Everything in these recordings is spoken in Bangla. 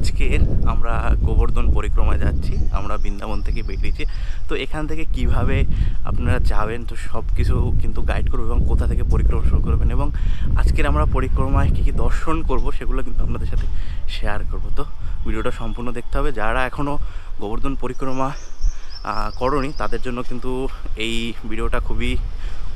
আজকের আমরা গোবর্ধন পরিক্রমায় যাচ্ছি, আমরা বৃন্দাবন থেকে বেরিয়েছি। তো এখান থেকে কীভাবে আপনারা যাবেন, তো সব কিছু কিন্তু গাইড করব এবং কোথা থেকে পরিক্রমা শুরু করবেন এবং আজকের আমরা পরিক্রমায় কী কী দর্শন করব সেগুলো কিন্তু আপনাদের সাথে শেয়ার করব। তো ভিডিওটা সম্পূর্ণ দেখতে হবে। যারা এখনও গোবর্ধন পরিক্রমা করনি, তাদের জন্য কিন্তু এই ভিডিওটা খুবই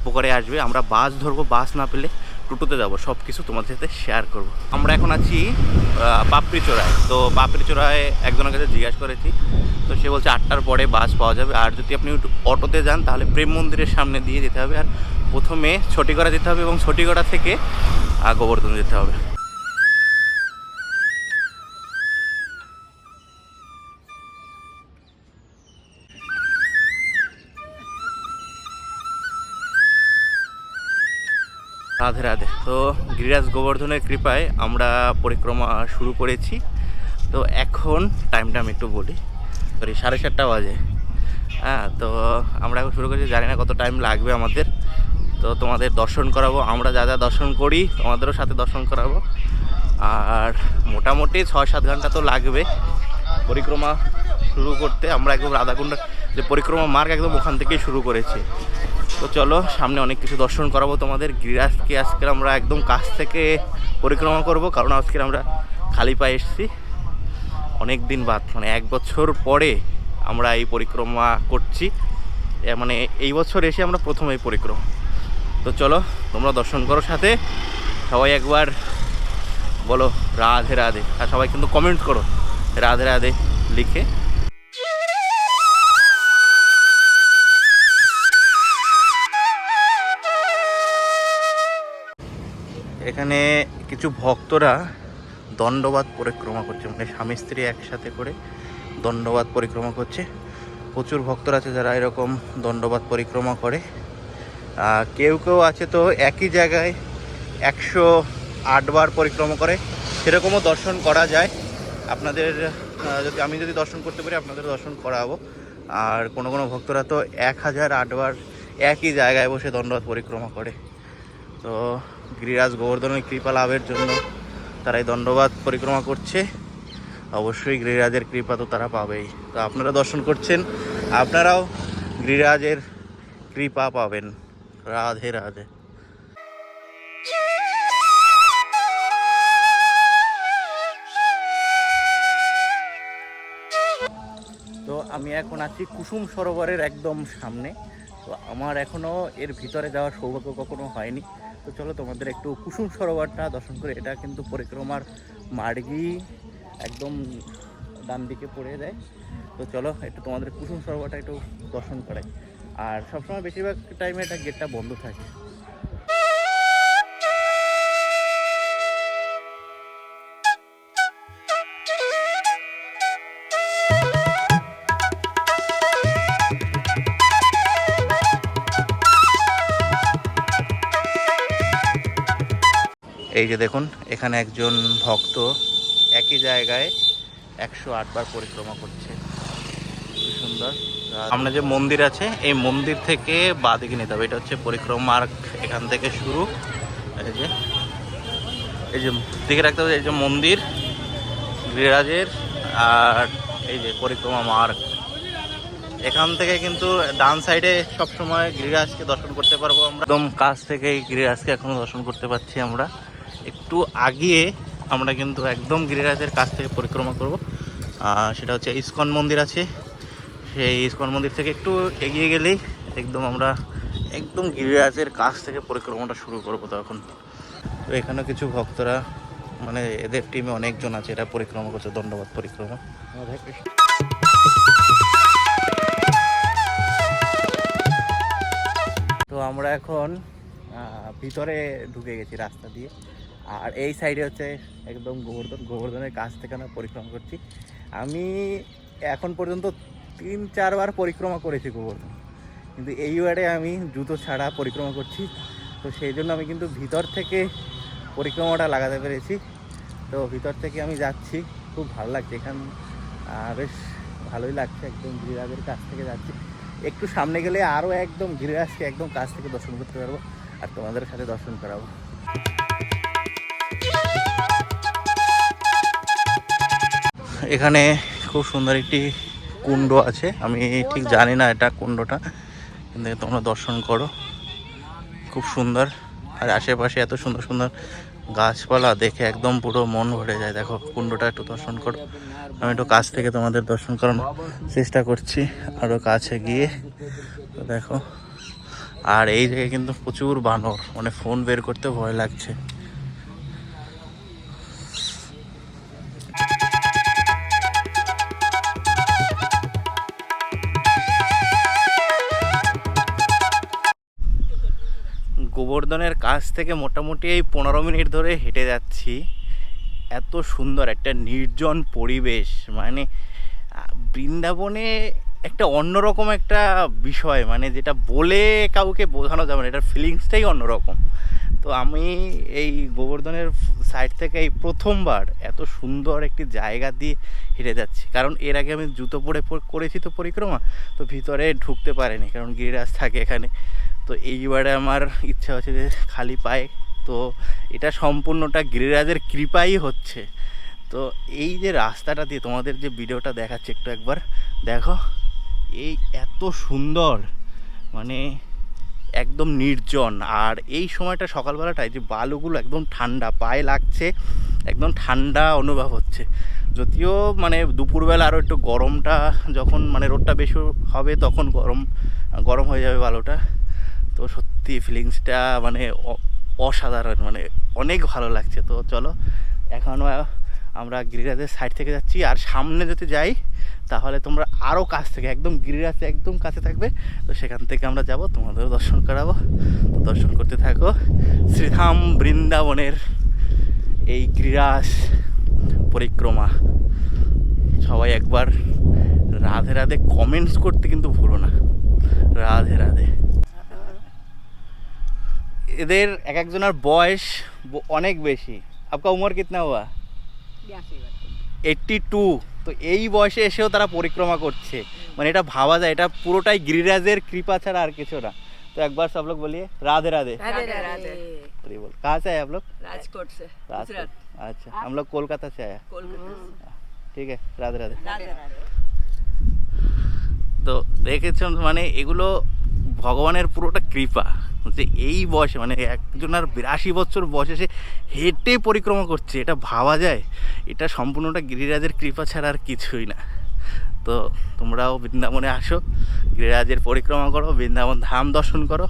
উপকারে আসবে। আমরা বাস ধরবো, বাস না পেলে টোটোতে যাব সব কিছু তোমাদের সাথে শেয়ার করব। আমরা এখন আছি পাপড়ি চোরায় তো পাপড়ি চোরায় একজনের কাছে জিজ্ঞাসা করেছি, তো সে বলছে আটটার পরে বাস পাওয়া যাবে। আর যদি আপনি অটোতে যান, তাহলে প্রেম মন্দিরের সামনে দিয়ে যেতে হবে। আর প্রথমে ছটিগড়া যেতে হবে এবং ছটিগড়া থেকে গোবর্ধন যেতে হবে। রাধে রাধে। তো গিরিরাজ গোবর্ধনের কৃপায় আমরা পরিক্রমা শুরু করেছি। তো এখন টাইমটা আমি একটু বলি। সরি সাড়ে সাতটা বাজে। হ্যাঁ তো আমরা এখন শুরু করেছি। জানি না কত টাইম লাগবে আমাদের। তো তোমাদের দর্শন করাবো। আমরা যা যা দর্শন করি, তোমাদেরও সাথে দর্শন করাবো। আর মোটামুটি ছয় সাত ঘণ্টা তো লাগবে পরিক্রমা শুরু করতে। আমরা একদম রাধাকুণ্ডা যে পরিক্রমা মার্গ একদম ওখান থেকেই শুরু করেছি। তো চলো, সামনে অনেক কিছু দর্শন করাবো তোমাদের। গিরিরাজকে আজকে আমরা একদম কাছ থেকে পরিক্রমা করব, কারণ আজকে আমরা খালি পায়ে এসেছি। অনেক দিন বাদ মানে এক বছর পরে আমরা এই পরিক্রমা করছি। মানে এই বছর এসে আমরা প্রথম এই পরিক্রমা। তো চলো, তোমরা দর্শন করো সাথে। সবাই একবার বলো, রাধে রাধে। আর সবাই কিন্তু কমেন্ট করো, রাধে রাধে লিখে। এখানে কিছু ভক্তরা দণ্ডবাদ পরিক্রমা করছে মানে স্বামী স্ত্রী একসাথে করে দণ্ডবাদ পরিক্রমা করছে। প্রচুর ভক্তরা আছে যারা এরকম দণ্ডবাদ পরিক্রমা করে। কেউ কেউ আছে তো একই জায়গায় একশো আটবার পরিক্রমা করে, সেরকমও দর্শন করা যায়। আপনাদের যদি আমি যদি দর্শন করতে পারি, আপনাদের দর্শন করাবো। আর কোনো কোনো ভক্তরা তো এক হাজার আটবার একই জায়গায় বসে দণ্ডবাদ পরিক্রমা করে। তো গিরিরাজ গোবর্ধনের কৃপা লাভের জন্য তারা এই দণ্ডবাদ পরিক্রমা করছে। অবশ্যই গিরিরাজের কৃপা তো তারা পাবেই। তো আপনারা দর্শন করছেন, আপনারাও গিরিরাজের কৃপা পাবেন। রাধে রাধে। তো আমি এখন আছি কুসুম সরোবরের একদম সামনে। তো আমার এখনও এর ভিতরে যাওয়ার সৌভাগ্য কখনো হয়নি। তো চলো তোমাদের একটু কুসুম সরোবরটা দর্শন করে, এটা কিন্তু পরিক্রমার মার্গি একদম ডান দিকে পড়ে যায়। তো চলো একটু তোমাদের কুসুম সরোবরটা একটু দর্শন করে আর সবসময় বেশিরভাগ টাইমে এটা গেটটা বন্ধ থাকে। এই যে দেখুন, এখানে একজন ভক্ত একই জায়গায় একশো আটবার পরিক্রমা করছে। সুন্দর। সামনে যে মন্দির আছে, এই মন্দির থেকে বাঁ দিকে নিতে হবে। এটা হচ্ছে পরিক্রমা মার্গ এখান থেকে শুরু। এই যে এই যে রাখতে হবে, এই যে মন্দির গিরিরাজের আর এই যে পরিক্রমা মার্গ। এখান থেকে কিন্তু ডান সাইডে সবসময় গিরিরাজকে দর্শন করতে পারব আমরা। একদম কাছ থেকেই গিরিরাজকে এখনও দর্শন করতে পারছি আমরা। একটু আগিয়ে আমরা কিন্তু একদম গিরিরাজের কাছ থেকে পরিক্রমা করব। সেটা হচ্ছে ইস্কন মন্দির আছে। সেই ইস্কন মন্দির থেকে একটু এগিয়ে গেলেই একদম আমরা একদম গিরিরাজের কাছ থেকে পরিক্রমাটা শুরু করব তখন। তো এখানে কিছু ভক্তরা মানে এদের টিমে অনেকজন আছে, এরা পরিক্রমা করছে, দণ্ডবাদ পরিক্রমা। তো আমরা এখন ভিতরে ঢুকে গেছি রাস্তা দিয়ে। আর এই সাইডে হচ্ছে একদম গোবর্ধন, গোবর্ধনের কাছ থেকে আমরা পরিক্রমা করছি। আমি এখন পর্যন্ত তিন, চারবার পরিক্রমা করেছি গোবর্ধন। কিন্তু এই ওয়ার্ডে আমি জুতো ছাড়া পরিক্রমা করছি। তো সেই জন্য আমি কিন্তু ভিতর থেকে পরিক্রমাটা লাগাতে পেরেছি। তো ভিতর থেকে আমি যাচ্ছি, খুব ভালো লাগছে এখান বেশ ভালোই লাগছে একদম গিরিরাজের কাছ থেকে যাচ্ছি। একটু সামনে গেলে আরও একদম গিরিরাজকে একদম কাছ থেকে দর্শন করতে পারব। আর তোমাদের সাথে দর্শন করাবো। এখানে খুব সুন্দর একটি কুণ্ড আছে। আমি ঠিক জানি না এটা কুণ্ডটা। কিন্তু তোমরা দর্শন করো। খুব সুন্দর। আর আশেপাশে এত সুন্দর সুন্দর গাছপালা দেখে একদম পুরো মন ভরে যায়। দেখো, কুণ্ডটা একটু দর্শন করো। আমি একটু কাছ থেকে তোমাদের দর্শন করানোর চেষ্টা করছি। আরও কাছে গিয়ে দেখো। আর এই জায়গায় কিন্তু প্রচুর বানর। মানে ফোন বের করতে ভয় লাগছে। কাছ থেকে মোটামুটি এই পনেরো মিনিট ধরে হেঁটে যাচ্ছি। এত সুন্দর একটা নির্জন পরিবেশ মানে বৃন্দাবনে একটা অন্যরকম একটা বিষয় মানে যেটা বলে কাউকে বোঝানো যাবে না, এটার ফিলিংসটাই অন্যরকম। তো আমি এই গোবর্ধনের সাইড থেকে এই প্রথমবার এত সুন্দর একটি জায়গা দিয়ে হেঁটে যাচ্ছি। কারণ এর আগে আমি জুতো পরে করেছি তো পরিক্রমা, তো ভিতরে ঢুকতে পারিনি, কারণ গিরিরাজ থাকে এখানে। তো এইবারে আমার ইচ্ছা হচ্ছে যে খালি পায়ে। তো এটা সম্পূর্ণটা গিরিরাজের কৃপাই হচ্ছে। তো এই যে রাস্তাটা দিয়ে তোমাদের যে ভিডিওটা দেখাচ্ছে একটু একবার, দেখো, এই এত সুন্দর মানে একদম নির্জন। আর এই সময়টা সকালবেলাটায় যে বালুগুলো একদম ঠান্ডা, পায়ে লাগছে, একদম ঠান্ডা অনুভব হচ্ছে। যদিও মানে দুপুরবেলা আরও একটু গরমটা, যখন মানে রোদটা বেশি হবে, তখন গরম গরম হয়ে যাবে বালুটা। তো সত্যি ফিলিংসটা মানে অসাধারণ মানে অনেক ভালো লাগছে। তো চলো এখনও আমরা গিরিরাজের সাইড থেকে যাচ্ছি। আর সামনে যদি যাই, তাহলে তোমরা আরও কাছ থেকে, একদম গিরিরাজ একদম কাছে থাকবে। তো সেখান থেকে আমরা যাব, তোমাদেরও দর্শন করাবো। তো দর্শন করতে থাকো। শ্রীধাম বৃন্দাবনের এই গিরিরাজ পরিক্রমা। সবাই একবার রাধে রাধে কমেন্টস করতে কিন্তু ভুলো না। রাধে রাধে। এদের এক একজনের বয়স ব- অনেক বেশি আপকা উমর কিতনা হুয়া এইট্টি টু তো এই বয়সে এসেও তারা পরিক্রমা করছে মানে এটা ভাবা যায় এটা পুরোটাই গিরিরাজের কৃপা ছাড়া আর কিছু না तो एक बार सब लोग बोलिए राधे राधे राधे राधे अरे बोल कहाँ से आए आप लोग राजकोट से राजकोट गुजरात अच्छा हम लोग कोलकाता से आया कोलकाता से ঠিক আছে রাধে রাধে राधे राधे তো দেখেছেন মানে এগুলো ভগবানের পুরোটা কৃপা। যে এই বয়সে মানে একজনের বিরাশি বছর বয়সে সে হেঁটে পরিক্রমা করছে, এটা ভাবা যায়? এটা সম্পূর্ণটা গিরিরাজের কৃপা ছাড়া আর কিছুই না। তো তোমরাও বৃন্দাবনে আসো, গিরিরাজের পরিক্রমা করো, বৃন্দাবন ধাম দর্শন করো।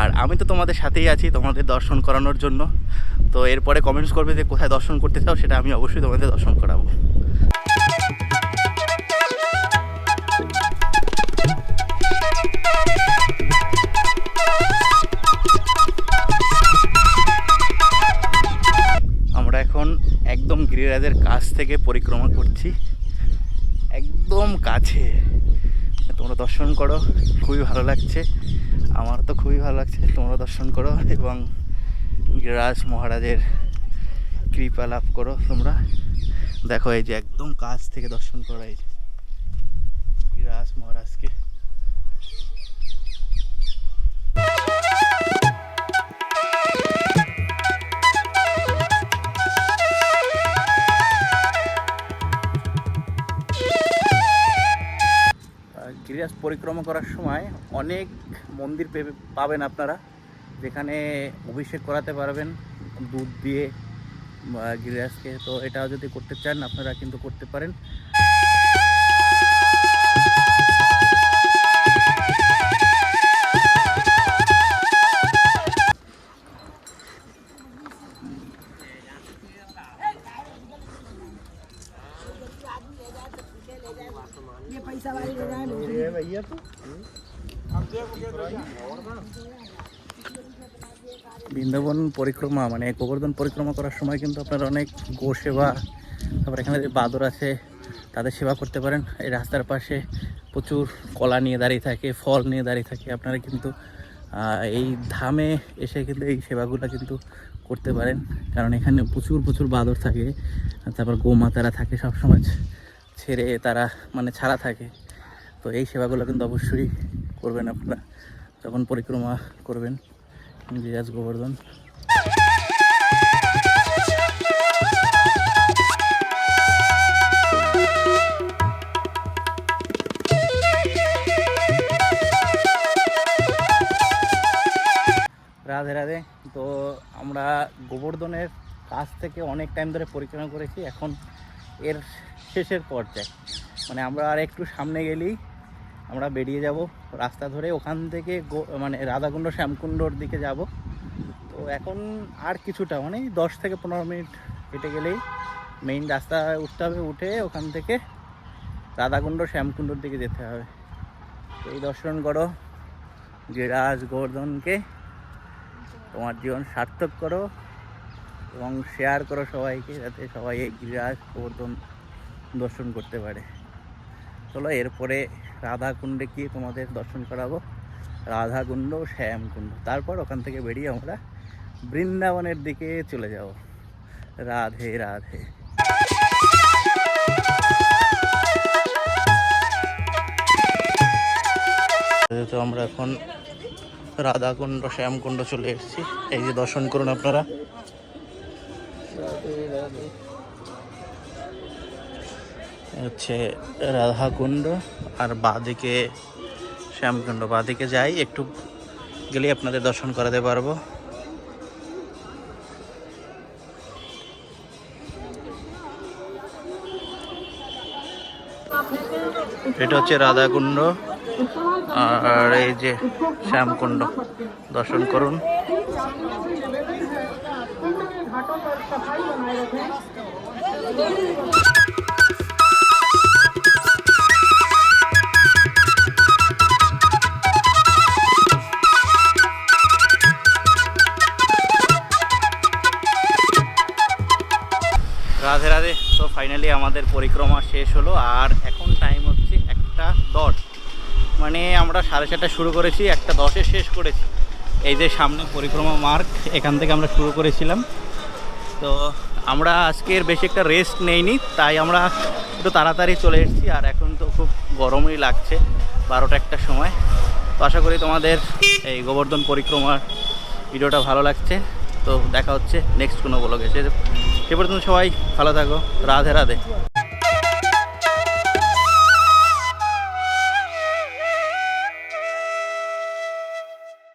আর আমি তো তোমাদের সাথেই আছি, তোমাদের দর্শন করানোর জন্য। তো এরপরে কমেন্টস করবে যে কোথায় দর্শন করতে চাও, সেটা আমি অবশ্যই তোমাদের দর্শন করাবো। একদম গিরিরাজের কাছ থেকে পরিক্রমা করছি। একদম কাছে। তোমরা দর্শন করো, খুবই ভালো লাগছে। আমার তো খুবই ভালো লাগছে, তোমরা দর্শন করো এবং গিরিরাজ মহারাজের কৃপা লাভ করো তোমরা। দেখো এই যে একদম কাছ থেকে দর্শন করো এই যে গিরিরাজ মহারাজকে। আহ, পরিক্রমা করার সময় অনেক মন্দির পাবেন আপনারা যেখানে অভিষেক করাতে পারবেন দুধ দিয়ে গিরিরাজকে। তো এটাও যদি করতে চান আপনারা কিন্তু করতে পারেন। বৃন্দাবন পরিক্রমা মানে গোবর্ধন পরিক্রমা করার সময় কিন্তু আপনারা অনেক গো সেবা তারপর এখানে যে বাদর আছে, তাদের সেবা করতে পারেন। এই রাস্তার পাশে প্রচুর কলা নিয়ে দাঁড়িয়ে থাকে, ফল নিয়ে দাঁড়িয়ে থাকে। আপনারা কিন্তু এই ধামে এসে কিন্তু এই সেবাগুলো কিন্তু করতে পারেন। কারণ এখানে প্রচুর প্রচুর বাদর থাকে, তারপর গোমাতারা থাকে সবসময়, ছেড়ে তারা মানে ছাড়া থাকে। তো এই সেবাগুলো কিন্তু অবশ্যই করবেন আপনারা, যখন পরিক্রমা করবেন। গিরিরাজ গোবর্ধন রাধে রাধে। তো আমরা গোবর্ধনের কাছ থেকে অনেক টাইম ধরে পরিক্রমা করেছি, এখন এর শেষের পর্যায়ে। মানে আমরা আর একটু সামনে গেলেই আমরা বেরিয়ে যাব রাস্তা ধরে। ওখান থেকে মানে রাধাকুণ্ড, শ্যামকুণ্ডর দিকে যাব। তো এখন আর কিছুটা মানে দশ থেকে পনেরো মিনিট হেঁটে গেলেই মেইন রাস্তা উঠতে হবে। উঠে ওখান থেকে রাধাকুণ্ড, শ্যামকুণ্ডর দিকে যেতে হবে। এই দর্শন করো। গিরাজ গোর্ধনকে তোমার জীবন সার্থক করো এবং শেয়ার করো সবাইকে যাতে সবাই এই গিরিরাজ গোবর্ধন দর্শন করতে পারে। চলো এরপরে রাধাকুণ্ডে গিয়ে তোমাদের দর্শন করাবো। রাধাকুণ্ড, শ্যামকুণ্ড। তারপর ওখান থেকে বেরিয়ে আমরা বৃন্দাবনের দিকে চলে যাব। রাধে রাধে। তো আমরা এখন রাধাকুণ্ড, শ্যামকুণ্ড চলে এসেছি। এই যে দর্শন করুন আপনারা। এই হচ্ছে রাধাকুণ্ড, আর বাঁদিকে শ্যামকুণ্ড। বাঁদিকে যাই, একটু গেলেই আপনাদের দর্শন করাতে পারব। এটা হচ্ছে রাধাকুণ্ড, আর এই যে শ্যামকুণ্ড। দর্শন করুন। আমাদের পরিক্রমা শেষ হলো, আর এখন টাইম হচ্ছে একটা দশ। মানে আমরা সাড়ে চারটা শুরু করেছি, একটা দশে শেষ করেছি। এই যে সামনে পরিক্রমা মার্ক, এখান থেকে আমরা শুরু করেছিলাম। তো আমরা আজকের বেশি একটা রেস্ট নেইনি, তাই আমরা একটু তাড়াতাড়ি চলে এসেছি, আর এখন তো খুব গরমই লাগছে বারোটা একটা সময়। তো আশা করি তোমাদের এই গোবর্ধন পরিক্রমার ভিডিওটা ভালো লাগছে। তো দেখা হচ্ছে নেক্সট কোনো ব্লগে সে সে পর্যন্ত সবাই ভালো থাকো। রাধে রাধে।